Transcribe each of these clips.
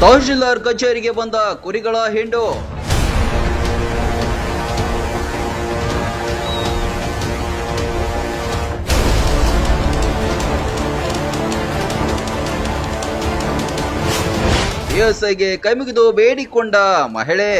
ತಹಶೀಲ್ದಾರ್ ಕಚೇರಿಗೆ ಬಂದ ಕುರಿಗಳ ಹಿಂಡು. ಎಸ್ಐಗೆ ಕೈಮುಗಿದು ಬೇಡಿಕೊಂಡ ಮಹಿಳೆ.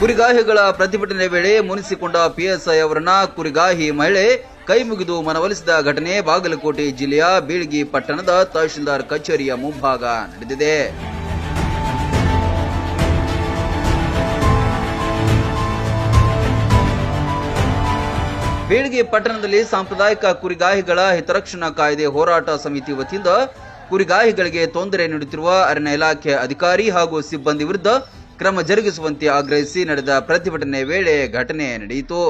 ಕುರಿಗಾಹಿಗಳ ಪ್ರತಿಭಟನೆ ವೇಳೆ ಮುನಿಸಿಕೊಂಡ ಪಿಎಸ್ಐ ಅವರನ್ನ ಕುರಿಗಾಹಿ ಮಹಿಳೆ ಕೈ ಮುಗಿದು ಮನವೊಲಿಸಿದ ಘಟನೆ ಬಾಗಲಕೋಟೆ ಜಿಲ್ಲೆಯ ಬೀಳ್ಗಿ ಪಟ್ಟಣದ ತಹಶೀಲ್ದಾರ್ ಕಚೇರಿಯ ಮುಂಭಾಗ ನಡೆದಿದೆ. ಬೀಳ್ಗಿ ಪಟ್ಟಣದಲ್ಲಿ ಸಾಂಪ್ರದಾಯಿಕ ಕುರಿಗಾಹಿಗಳ ಹಿತರಕ್ಷಣಾ ಕಾಯ್ದೆ ಹೋರಾಟ ಸಮಿತಿ ವತಿಯಿಂದ ಕುರಿಗಾಹಿಗಳಿಗೆ ತೊಂದರೆ ನೀಡುತ್ತಿರುವ ಅರಣ್ಯ ಇಲಾಖೆ ಅಧಿಕಾರಿ ಹಾಗೂ ಸಿಬ್ಬಂದಿ ವಿರುದ್ಧ ಕ್ರಮ ಜರುಗಿಸುವಂತೆ ಆಗ್ರಹಿಸಿ ನಡೆದ ಪ್ರತಿಭಟನೆ ವೇಳೆ ಘಟನೆ ನಡೆಯಿತು.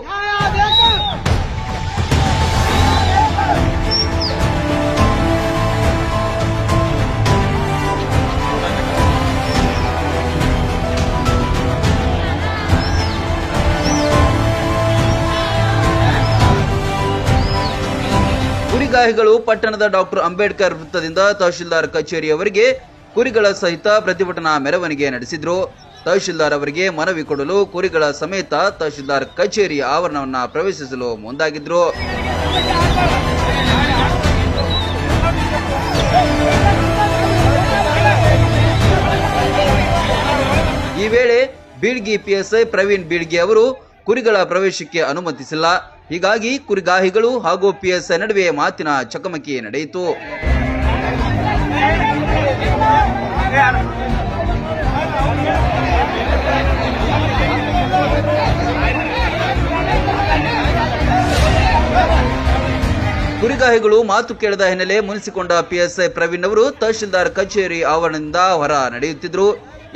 ಕುರಿಗಾಹಿಗಳು ಪಟ್ಟಣದ ಡಾಕ್ಟರ್ ಅಂಬೇಡ್ಕರ್ ವೃತ್ತದಿಂದ ತಹಶೀಲ್ದಾರ್ ಕಚೇರಿಯವರಿಗೆ ಕುರಿಗಳ ಸಹಿತ ಪ್ರತಿಭಟನಾ ಮೆರವಣಿಗೆ ನಡೆಸಿದ್ರು. ತಹಶೀಲ್ದಾರ್ ಅವರಿಗೆ ಮನವಿ ಕೊಡಲು ಕುರಿಗಳ ಸಮೇತ ತಹಶೀಲ್ದಾರ್ ಕಚೇರಿ ಆವರಣವನ್ನ ಪ್ರವೇಶಿಸಲು ಮುಂದಾಗಿದ್ರು. ಈ ವೇಳೆ ಬೀಳ್ಗಿ ಪಿಎಸ್ಐ ಪ್ರವೀಣ್ ಬೀಳ್ಗಿ ಅವರು ಕುರಿಗಳ ಪ್ರವೇಶಕ್ಕೆ ಅನುಮತಿಸಿಲ್ಲ. ಹೀಗಾಗಿ ಕುರಿಗಾಹಿಗಳು ಹಾಗೂ ಪಿಎಸ್ಐ ನಡುವೆ ಮಾತಿನ ಚಕಮಕಿ ನಡೆಯಿತು. ಕುರಿಗಾಹಿಗಳು ಮಾತು ಕೇಳಿದ ಹಿನ್ನೆಲೆ ಮುನಿಸಿಕೊಂಡ ಪಿಎಸ್ಐ ಪ್ರವೀಣ್ ಅವರು ತಹಶೀಲ್ದಾರ್ ಕಚೇರಿ ಆವರಣದಿಂದ ಹೊರ ನಡೆಯುತ್ತಿದ್ದರು.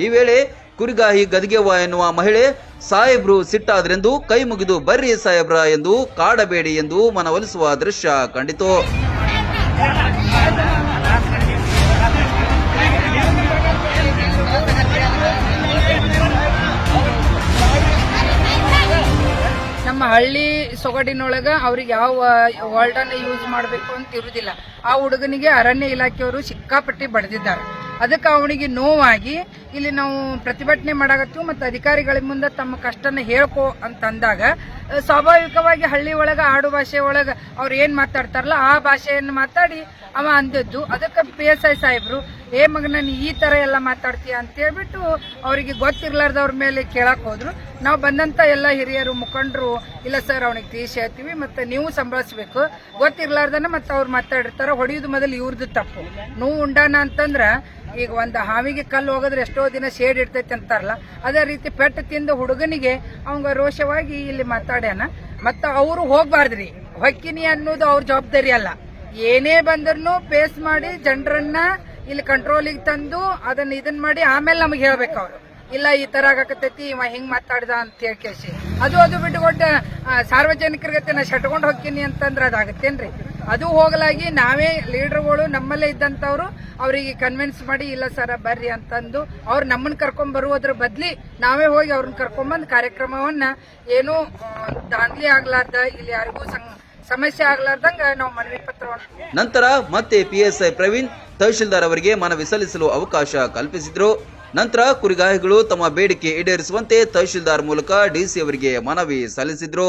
ಈ ವೇಳೆ ಕುರಿಗಾಹಿ ಗದಿಗೆವ್ವ ಎನ್ನುವ ಮಹಿಳೆ, ಸಾಹೇಬ್ರು ಸಿಟ್ಟಾದ್ರೆಂದು ಕೈ ಮುಗಿದು ಬರ್ರಿ ಸಾಹೇಬ್ರ ಎಂದು ಕಾಡಬೇಡಿ ಎಂದು ಮನವೊಲಿಸುವ ದೃಶ್ಯ ಕಂಡಿತು. ನಮ್ಮ ಹಳ್ಳಿ ಸೊಗಡಿನೊಳಗ ಅವ್ರಿಗೆ ಯಾವ ವರ್ಲ್ಡನ್ನು ಯೂಸ್ ಮಾಡಬೇಕು ಅಂತ ಇರುವುದಿಲ್ಲ ಆ ಹುಡುಗನಿಗೆ ಅರಣ್ಯ ಇಲಾಖೆಯವರು ಸಿಕ್ಕಾಪಟ್ಟಿ ಬಡ್ದಿದ್ದಾರೆ. ಅದಕ್ಕೆ ಅವನಿಗೆ ನೋವಾಗಿ ಇಲ್ಲಿ ನಾವು ಪ್ರತಿಭಟನೆ ಮಾಡಾಕತ್ತೀವಿ ಮತ್ತು ಅಧಿಕಾರಿಗಳ ಮುಂದೆ ತಮ್ಮ ಕಷ್ಟನ ಹೇಳ್ಕೊ ಅಂತ ಅಂದಾಗ ಅಹ್, ಸ್ವಾಭಾವಿಕವಾಗಿ ಹಳ್ಳಿ ಒಳಗ, ಆಡು ಭಾಷೆ ಒಳಗ ಅವ್ರು ಏನ್ ಮಾತಾಡ್ತಾರಲ್ಲ, ಆ ಭಾಷೆಯನ್ನು ಮಾತಾಡಿ ಅವ ಅಂದದ್ದು. ಅದಕ್ಕೆ ಪಿ ಎಸ್ ಐ ಸಾಹೇಬ್ರು, ಏ ಮಗನ, ನೀ ಈ ತರ ಎಲ್ಲ ಮಾತಾಡ್ತೀಯ? ಅಂತ ಹೇಳ್ಬಿಟ್ಟು ಅವರಿಗೆ ಗೊತ್ತಿರ್ಲಾರ್ದವ್ರ ಮೇಲೆ ಕೇಳಕ್ ಹೋದ್ರು. ನಾವು ಬಂದಂತ ಎಲ್ಲ ಹಿರಿಯರು, ಮುಖಂಡರು, ಇಲ್ಲ ಸರ್ ಅವನಿಗೆ ತೀಸಿ ಹೇಳ್ತೀವಿ, ಮತ್ತೆ ನೀವು ಸಂಭಾಳಿಸ್ಬೇಕು. ಗೊತ್ತಿರ್ಲಾರ್ದನ ಮತ್ತೆ ಅವ್ರು ಮಾತಾಡಿರ್ತಾರ. ಹೊಡಿಯೋದು ಮೊದಲು ಇವ್ರದ್ದು ತಪ್ಪು. ನೋವು ಉಂಡಾನ? ಅಂತಂದ್ರೆ, ಈಗ ಒಂದು ಹಾವಿಗೆ ಕಲ್ಲು ಹೋಗೋದ್ರೆ ಎಷ್ಟೋ ದಿನ ಶೇಡ್ ಇರ್ತೈತೆ ಅಂತಾರಲ್ಲ. ಅದೇ ರೀತಿ ಪೆಟ್ಟು ತಿಂದು ಹುಡುಗನಿಗೆ ಅವಂಗ ರೋಷವಾಗಿ ಇಲ್ಲಿ ಮಾತಾಡ್ಯಾನ? ಮತ್ತ ಅವರು ಹೋಗ್ಬಾರ್ದ್ರಿ. ಹೊಕ್ಕಿನಿ ಅನ್ನೋದು ಅವ್ರ ಜವಾಬ್ದಾರಿ ಅಲ್ಲ. ಏನೇ ಬಂದ್ರು ಫೇಸ್ ಮಾಡಿ ಜನರನ್ನ ಇಲ್ಲಿ ಕಂಟ್ರೋಲಿಗೆ ತಂದು ಅದನ್ನ ಇದನ್ ಮಾಡಿ ಆಮೇಲೆ ನಮಗೆ ಹೇಳ್ಬೇಕು ಅವ್ರು. ಇಲ್ಲ, ಈ ತರ ಆಗಕತ್ತೈತಿ, ಇವ ಹಿಂಗ್ ಮಾತಾಡ್ದ ಅಂತ ಹೇಳಿ ಅದು ಅದು ಅದು ಬಿಟ್ಟುಕೊಟ್ಟು ಸಾರ್ವಜನಿಕರಿಗತ್ತೆ ನಾ ಶಟ್ಕೊಂಡು ಹೋಗ್ತೀನಿ ಅಂತಂದ್ರೆ ಅದಾಗತ್ತೇನ್ರಿ? ಅದು ಹೋಗಲಾಗಿ ನಾವೇ ಲೀಡರ್ಗಳು ನಮ್ಮಲ್ಲೇ ಇದ್ದಂಥವ್ರು, ಅವರಿಗೆ ಕನ್ವಿನ್ಸ್ ಮಾಡಿ, ಇಲ್ಲ ಸರ, ಬರ್ರಿ ಅಂತಂದು ಅವ್ರು ನಮ್ಮನ್ನ ಕರ್ಕೊಂಡ್ ಬರುವುದ್ರ ಬದ್ಲಿ ನಾವೇ ಹೋಗಿ ಅವ್ರನ್ನ ಕರ್ಕೊಂಡ್ಬಂದು ಕಾರ್ಯಕ್ರಮವನ್ನ ಏನೂ ದಾಂಧಲಿ ಆಗ್ಲಾರ್ದ, ಇಲ್ಲಿ ಯಾರಿಗೂ ಸಮಸ್ಯೆ ಆಗ್ಲಾರ್ದಂಗ ನಾವು ಮನವಿ ಪತ್ರವನ್ನು ನಂತರ ಮತ್ತೆ ಪಿಎಸ್ಐ ಪ್ರವೀಣ್ ತಹಶೀಲ್ದಾರ್ ಅವರಿಗೆ ಮನವಿ ಸಲ್ಲಿಸಲು ಅವಕಾಶ ಕಲ್ಪಿಸಿದ್ರು. ನಂತರ ಕುರಿಗಾಹಿಗಳು ತಮ್ಮ ಬೇಡಿಕೆ ಈಡೇರಿಸುವಂತೆ ತಹಶೀಲ್ದಾರ್ ಮೂಲಕ ಡಿಸಿ ಅವರಿಗೆ ಮನವಿ ಸಲ್ಲಿಸಿದ್ರು.